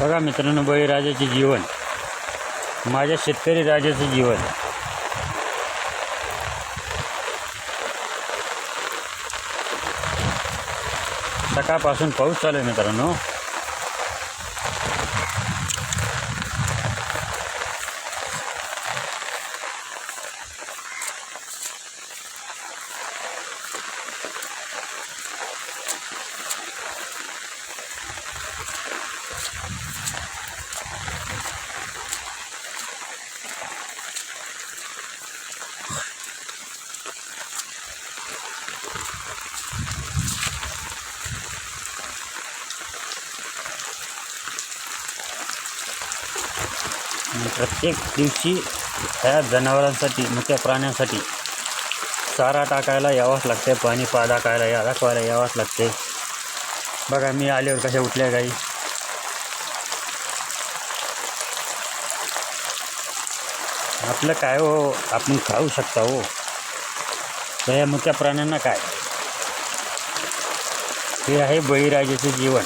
बघा मित्रांनो बळीराजाचे जीवन. माझ्या शेतकरी राजाचं जीवन. सकाळपासून पाऊस चालू आहे मित्रांनो. प्रत्येक दिवशी ह्या जनावरांसाठी मुख्य प्राण्यांसाठी चारा टाकायला यावंच लागते पाणी पा टाकायला या दाखवायला यावंच लागते बघा मी आल्यावर कशा उठल्या गाई. आपलं काय हो? आपण खाऊ शकता हो. तर या मुख्य प्राण्यांना काय? हे आहे बळीराजाचं जीवन.